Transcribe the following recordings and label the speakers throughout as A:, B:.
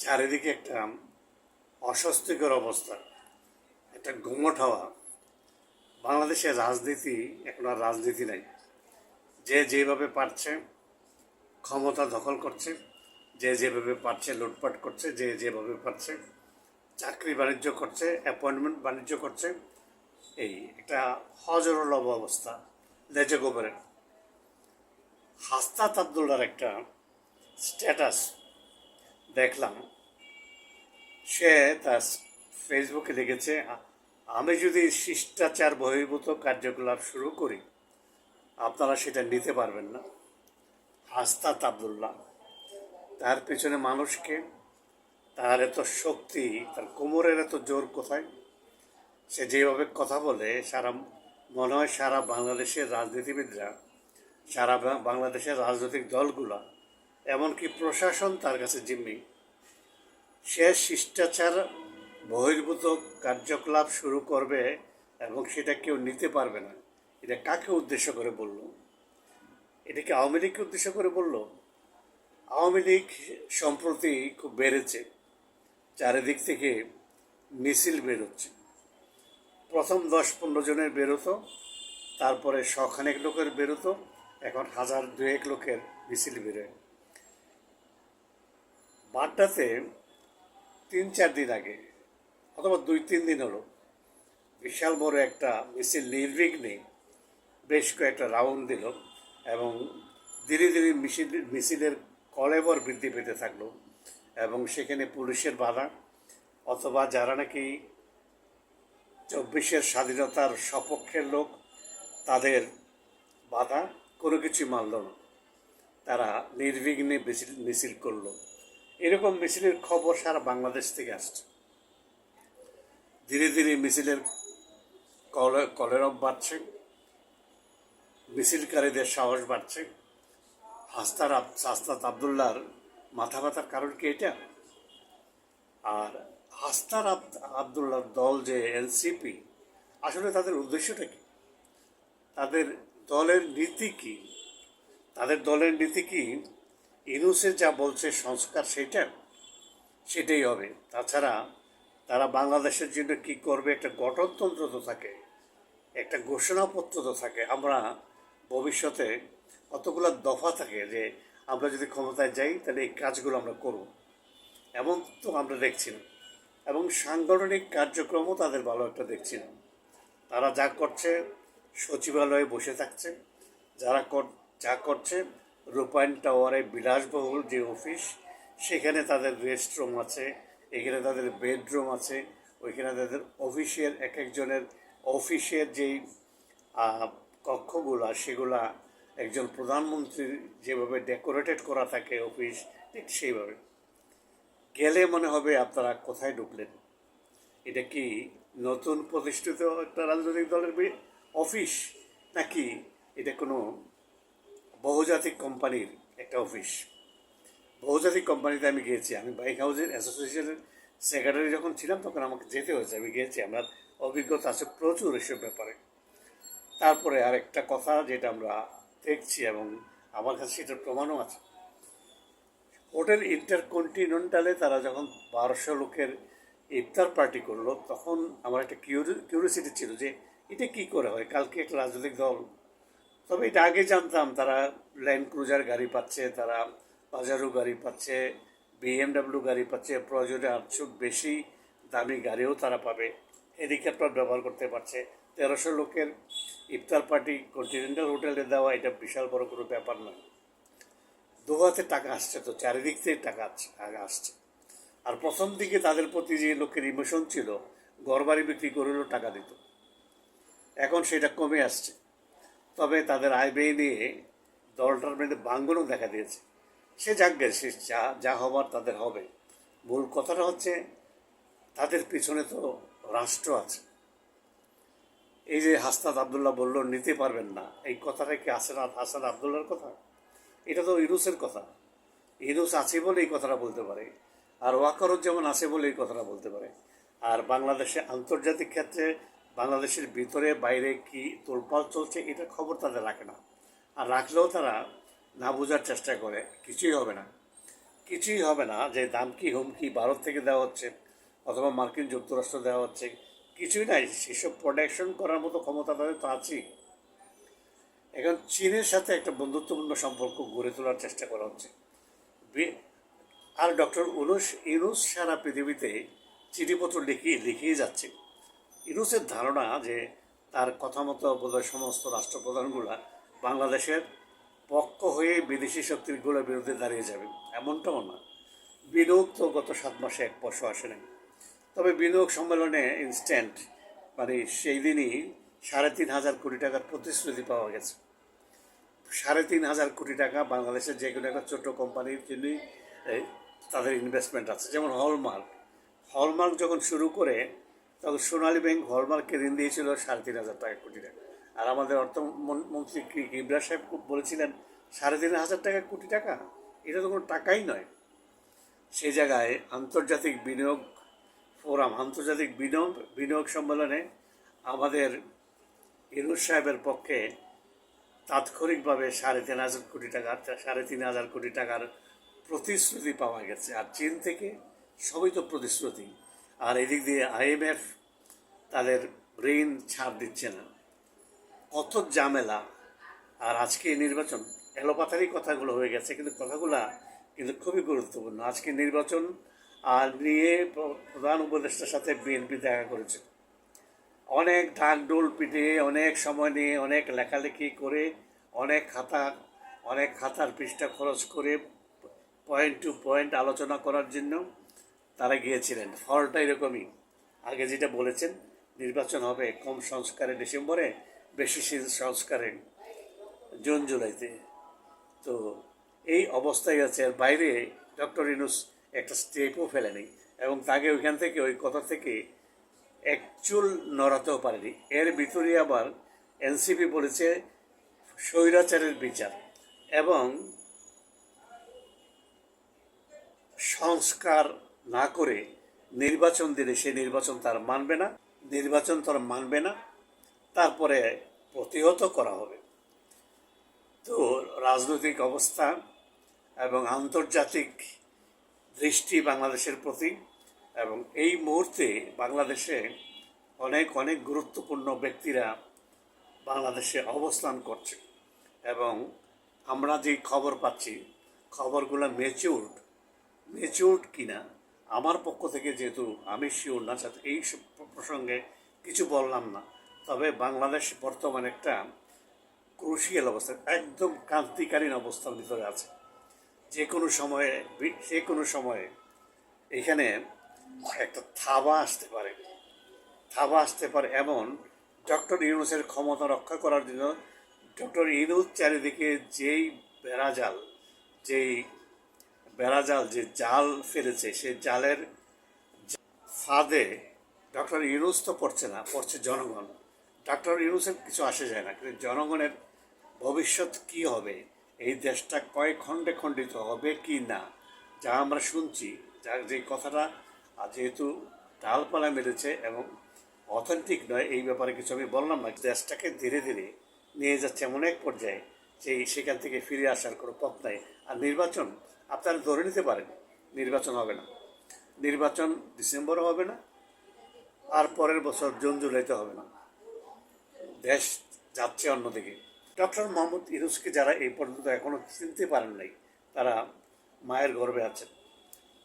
A: চারিদিকে একটা অস্বস্তিকর অবস্থা, একটা গুমট হওয়া। বাংলাদেশের রাজনীতি, এখন আর রাজনীতি নাই। যে যেভাবে পারছে, ক্ষমতা দখল করছে, যে যেভাবে পারছে লুটপাট করছে, যে যেভাবে পারছে চাকরি বাণিজ্য করছে অ্যাপয়েন্টমেন্ট বাণিজ্য করছে, এই একটা হজরলব অবস্থা, লেজে গোবরের হাস্তাত একটা স্ট্যাটাস দেখলাম, সে তার ফেসবুকে লিখেছে, আমি যদি শিষ্টাচার বহির্ভূত কার্যকলাপ শুরু করি, আপনারা সেটা নিতে পারবেন না। হাস্তাত আবদুল্লাহ, তার পেছনে মানুষকে, তার এত শক্তি, তার কোমরের এত জোর কোথায়? সে যেভাবে কথা বলে, সারা, মনে হয় সারা বাংলাদেশের রাজনীতিবিদরা, সারা বাংলাদেশের রাজনৈতিক দলগুলা এমনকি প্রশাসন তার কাছে জিম্মি। সে শিষ্টাচার বহির্ভূত কার্যকলাপ শুরু করবে এবং সেটা কেউ নিতে পারবে না। এটা কাকে উদ্দেশ্য করে বলল? এটা কি আওয়ামী লীগকে উদ্দেশ্য করে বলল? আওয়ামী লীগ সম্প্রতি খুব বেড়েছে। চারিদিক থেকে মিছিল বেরোচ্ছে। প্রথম দশ পনেরো জনের বেরোতো, তারপরে শখানেক লোকের বেরোতো, এখন হাজার দুয়েক লোকের মিছিল বেরোয়। বাড্ডাতে তিন, চার দিন আগে, অথবা দুই, তিন দিন হলো। বিশাল বড় একটা মিছিল নির্বিঘ্নে বেশ কয়েকটা রাউন্ড দিল এবং ধীরে ধীরে মিছিল মিছিলের কলেবর বৃদ্ধি পেতে থাকল এবং সেখানে পুলিশের বাধা অথবা যারা নাকি চব্বিশের স্বাধীনতার সপক্ষের লোক, তাদের বাধা কোনো কিছু মানল না। তারা নির্বিঘ্নে মিছিল মিছিল করল। এরকম মিছিলের খবর সারা বাংলাদেশ থেকে আসছে। ধীরে ধীরে মিছিলের কলে, কলেরব বাড়ছে, মিছিলকারীদের সাহস বাড়ছে। হাস্তার হাস্তাত আবদুল্লার মাথা ব্যথার কারণ কি এটা? আর হাস্তার আব- আবদুল্লার দল যে এনসিপি, আসলে তাদের উদ্দেশ্যটা কি? তাদের দলের নীতি কি? তাদের দলের নীতি কি? ইনুসে যা বলছে সংস্কার সেটা, সেটাই হবে। তাছাড়া তারা বাংলাদেশের জন্য কি করবে, একটা গঠনতন্ত্র তো থাকে, একটা ঘোষণাপত্র তো থাকে। আমরা ভবিষ্যতে কতগুলো দফা থাকে যে আমরা যদি ক্ষমতায় যাই, তাহলে এই কাজগুলো আমরা করব। এমন তো আমরা দেখছি না। এবং সাংগঠনিক কার্যক্রমও তাদের ভালো একটা দেখছি না। তারা যা করছে, সচিবালয়ে বসে থাকছে, যারা যা করছে রূপায়ণ টাওয়ারে বিলাসবহুল যে অফিস, সেখানে তাদের রেস্ট রুম আছে, এখানে তাদের বেডরুম আছে, ওইখানে তাদের অফিসের এক একজনের অফিসের যেই কক্ষগুলা, সেগুলা একজন প্রধানমন্ত্রীর যেভাবে ডেকোরেটেড করা থাকে অফিস, ঠিক সেইভাবে। গেলে মনে হবে আপনারা কোথায় ঢুকলেন? এটা কি নতুন প্রতিষ্ঠিত একটা রাজনৈতিক দলের অফিস? নাকি এটা কোনো বহুজাতিক কোম্পানির একটা অফিস। বহুজাতিক কোম্পানিতে আমি গিয়েছি। আমি বাইক হাউসের অ্যাসোসিয়েশনের সেক্রেটারি যখন ছিলাম, তখন আমাকে যেতে হয়েছে। আমি গিয়েছি। আমার অভিজ্ঞতা আছে প্রচুর এসব ব্যাপারে। তারপরে আরেকটা কথা যেটা আমরা দেখছি এবং আমার কাছে সেটার প্রমাণও আছে। হোটেল ইন্টারকন্টিনেন্টালে তারা যখন বারোশো লোকের ইফতার পার্টি করল, তখন আমার একটা কিউরিয়াসিটি ছিল যে এটা কি করে হয়? কালকে একটা রাজনৈতিক দল তবে এটা আগে জানতাম, তারা ল্যান্ড ক্রুজার গাড়ি পাচ্ছে, তারা বাজারু গাড়ি পাচ্ছে, বিএমডাব্লিউ গাড়ি পাচ্ছে প্রয়োজনে আটশো বেশি দামি গাড়িও তারা পাবে। হেলিকপ্টার ব্যবহার করতে পারছে। তেরোশো লোকের ইফতার পার্টি কন্টিনেন্টাল হোটেলে দেওয়া, এটা বিশাল বড় কোনো ব্যাপার নয় দোহাতে টাকা আসছে তো, চারিদিক থেকে টাকা টাকা আসছে। আর প্রথম দিকে তাদের প্রতি যে লোকের ইমোশন ছিল, ঘরবাড়ি বিক্রি করলেও টাকা দিত। এখন সেটা কমে আসছে। তবে তাদের আয় ব্যয় নিয়ে দলটার মধ্যে বাঙ্গনও দেখা দিয়েছে। সে যাকবে সে যা যা হবার তাদের হবে। মূল কথাটা হচ্ছে, তাদের পিছনে তো রাষ্ট্র আছে। এই যে হাসনাত আবদুল্লাহ বলল, নিতে পারবেন না। এই কথাটা কি হাসান হাসান আবদুল্লার কথা? এটা তো ইরুসের কথা। ইরুস আছে বলে এই কথাটা বলতে পারে। আর ওয়াকারুজ্জামান আছে বলে এই কথাটা বলতে পারে। আর বাংলাদেশে আন্তর্জাতিক ক্ষেত্রে বাংলাদেশের ভিতরে, বাইরে কি তোলপাল চলছে, এটা খবর তাদের রাখে না। আর রাখলেও তারা না বোঝার চেষ্টা করে, কিছুই হবে না। কিছুই হবে না যে দাম দামকি হুমকি ভারত থেকে দেওয়া হচ্ছে, অথবা মার্কিন যুক্তরাষ্ট্র দেওয়া হচ্ছে, কিছুই নাই। সেসব প্রোডাকশন করার মতো ক্ষমতা তাদের তো আছেই। এখন চীনের সাথে একটা বন্ধুত্বপূর্ণ সম্পর্ক গড়ে তোলার চেষ্টা করা হচ্ছে। আর ডক্টর উনুস, ইনুস সারা পৃথিবীতে চিঠিপত্র লিখিয়ে লিখিয়ে যাচ্ছে। ইনুসের ধারণা যে তার কথা মতো বোধহয় সমস্ত রাষ্ট্রপ্রধানগুলা বাংলাদেশের পক্ষ হয়ে বিদেশি শক্তিগুলোর বিরুদ্ধে দাঁড়িয়ে যাবে। এমনটাও না। বিনিয়োগ তো গত সাত মাসে এক পয়সা আসে নাই তবে বিনিয়োগ সম্মেলনে ইনস্ট্যান্ট মানে সেই দিনই সাড়ে তিন হাজার কোটি টাকার প্রতিশ্রুতি পাওয়া গেছে। সাড়ে তিন হাজার কোটি টাকা বাংলাদেশের যে কোনো একটা ছোটো কোম্পানির জন্যই তাদের ইনভেস্টমেন্ট আছে। যেমন হলমার্ক। হলমার্ক যখন শুরু করে তখন সোনালী ব্যাংক হলমার্ককে ঋণ দিয়েছিল সাড়ে তিন হাজার টাকা কোটি টাকা। আর আমাদের অর্থমন্ত্রী কি ইব্রাহ সাহেব বলেছিলেন, সাড়ে তিন হাজার টাকা কোটি টাকা? এটা তো কোনো টাকাই নয়। সেই জায়গায় আন্তর্জাতিক বিনিয়োগ ফোরাম, আন্তর্জাতিক বিনিয়োগ বিনিয়োগ সম্মেলনে আমাদের ইরুজ সাহেবের পক্ষে তাৎক্ষণিকভাবে সাড়ে তিন হাজার কোটি টাকা, সাড়ে তিন হাজার কোটি টাকার প্রতিশ্রুতি পাওয়া গেছে। আর চীন থেকে সবই তো প্রতিশ্রুতি। আর এদিক দিয়ে আইএমএফ তাদের ঋণ ছাড় দিচ্ছে না। কত ঝামেলা। আর আজকে নির্বাচন এলোপাথারি কথাগুলো হয়ে গেছে, কিন্তু কথাগুলা কিন্তু খুবই গুরুত্বপূর্ণ। আজকে নির্বাচন আর নিয়ে প্রধান উপদেষ্টার সাথে বিএনপি দেখা করেছে। অনেক ঢাক ডোল পিটিয়ে অনেক সময় নিয়ে অনেক লেখালেখি করে, অনেক খাতা, অনেক খাতার পৃষ্ঠা খরচ করে পয়েন্ট টু পয়েন্ট আলোচনা করার জন্য তারা গিয়েছিলেন। ফলটা এরকমই। আগে যেটা বলেছেন, নির্বাচন হবে কম সংস্কারে ডিসেম্বরে, বেশি সংস্কারে জুন, জুলাইতে। তো এই অবস্থায় আছে। আর বাইরে ডক্টর ইনুস একটা স্টেপও ফেলেনি এবং তাকে ওইখান থেকে, ওই কথা থেকে এক চুল নড়াতেও পারেনি। এর ভিতরে আবার এনসিপি বলেছে স্বৈরাচারের বিচার এবং সংস্কার না করে নির্বাচন দিলে সে নির্বাচন তার মানবে না, নির্বাচন তার মানবে না, তারপরে প্রতিহত করা হবে। তো রাজনৈতিক অবস্থা এবং আন্তর্জাতিক দৃষ্টি বাংলাদেশের প্রতি এবং এই মুহূর্তে বাংলাদেশে অনেক অনেক গুরুত্বপূর্ণ ব্যক্তিরা বাংলাদেশে অবস্থান করছে এবং আমরা যে খবর পাচ্ছি, খবরগুলো মেচিউরড মেচিউরড কিনা আমার পক্ষ থেকে যেহেতু আমি শিওর না যাতে এই প্রসঙ্গে কিছু বললাম না। তবে বাংলাদেশ বর্তমানে একটা ক্রুশিয়াল অবস্থা, একদম ক্রান্তিকালীন অবস্থার ভিতরে আছে। যে কোনো সময়ে, যে কোনো সময়ে এখানে একটা থাবা আসতে পারে। থাবা আসতে পারে এমন ডক্টর ইউনুসের ক্ষমতা রক্ষা করার জন্য ডক্টর ইউনুস চারিদিকে যেই বেড়াজাল, যেই বেড়াজাল যে জাল ফেলেছে, সেই জালের ফাঁদে ডক্টর ইউনুস তো পড়ছে না, পড়ছে জনগণ। ডক্টর ইউনুসের কিছু আসে যায় না, কিন্তু জনগণের ভবিষ্যৎ কি হবে, এই দেশটা কয় খণ্ডে খণ্ডিত হবে কি না, যা আমরা শুনছি, যা যে কথাটা যেহেতু ডালপালা মেরেছে এবং অথেন্টিক নয়, এই ব্যাপারে কিছু আমি বললাম না, দেশটাকে ধীরে ধীরে নিয়ে যাচ্ছে এমন এক পর্যায়ে যে সেখান থেকে ফিরে আসার কোনো পথ নাই। আর নির্বাচন আপনারা ধরে নিতে পারেন, নির্বাচন হবে না। নির্বাচন ডিসেম্বরও হবে না, আর পরের বছর জুন জুলাইতে হবে না। দেশ যাচ্ছে অন্যদিকে। ডক্টর মোহাম্মদ ইরুসকে যারা এই পর্যন্ত এখনও চিনতে পারেন নাই, তারা মায়ের গর্ভে আছেন।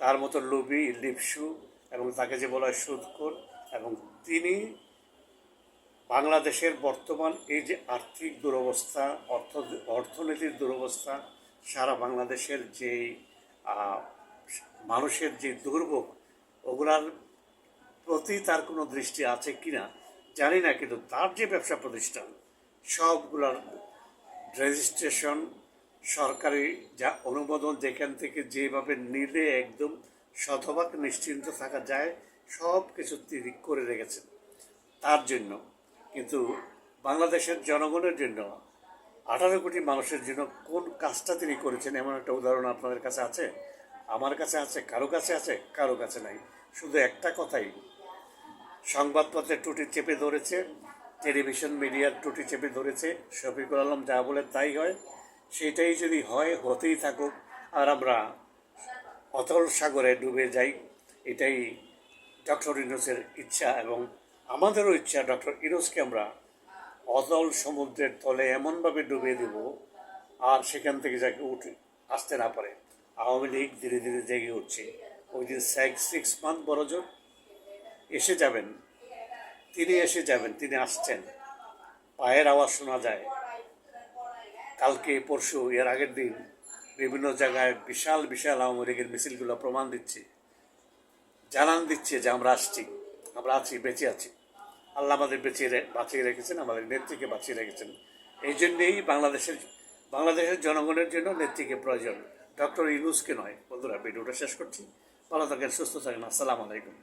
A: তার মতো লুবি লিপসু এবং তাকে যে বলা হয় সুদকর এবং তিনি বাংলাদেশের বর্তমান এই যে আর্থিক দুরবস্থা, অর্থ, অর্থনীতির দুরবস্থা সারা বাংলাদেশের যে মানুষের যে দুর্ভোগ, ওগুলার প্রতি তার কোনো দৃষ্টি আছে কিনা জানি না, কিন্তু তার যে ব্যবসা প্রতিষ্ঠান, সবগুলার রেজিস্ট্রেশন সরকারি যা অনুমোদন যেখান থেকে যেভাবে নিলে একদম শতভাগ নিশ্চিন্ত থাকা যায় সব কিছু তিনি করে রেখেছেন। তার জন্য, কিন্তু বাংলাদেশের জনগণের জন্য আঠারো কোটি মানুষের জন্য কোন কাজটা তিনি করেছেন? এমন একটা উদাহরণ আপনাদের কাছে আছে? আমার কাছে আছে, কারও কাছে আছে? কারও কাছে নাই। শুধু একটা কথাই। সংবাদপত্রের টুটি চেপে ধরেছে, টেলিভিশন মিডিয়ার টুটি চেপে ধরেছে, শফিকুল আলম যা বলে তাই হয়। সেটাই যদি হয়, হতেই থাকুক। আর আমরা অতল সাগরে ডুবে যাই, এটাই ডক্টর ইনোসের ইচ্ছা এবং আমাদেরও ইচ্ছা। ডক্টর ইনোসকে আমরা অতল সমুদ্রের তলে এমনভাবে ডুবিয়ে দেব, আর সেখান থেকে যাকে উঠে, আসতে না পারে। আওয়ামী লীগ ধীরে ধীরে জেগে উঠছে। ওই দিন সিক্স মান্থ বড়জন এসে যাবেন। তিনি এসে যাবেন, তিনি আসছেন। পায়ের আওয়াজ শোনা যায়। কালকে, পরশু, এর আগের দিন বিভিন্ন জায়গায় বিশাল বিশাল আওয়ামী লীগের মিছিলগুলো প্রমাণ দিচ্ছে। জানান দিচ্ছে যে আমরা আসছি, আমরা আছি, বেঁচে আছি। আল্লাহ আমাদের বেঁচিয়ে বাঁচিয়ে রেখেছেন, আমাদের নেত্রীকে বাঁচিয়ে রেখেছেন। এই জন্যেই বাংলাদেশের বাংলাদেশের জনগণের জন্য নেত্রীকে প্রয়োজন। ডক্টর ইউনুসকে নয়। বন্ধুরা ভিডিওটা শেষ করছি। ভালো থাকেন, সুস্থ থাকেন। আসসালামু আলাইকুম।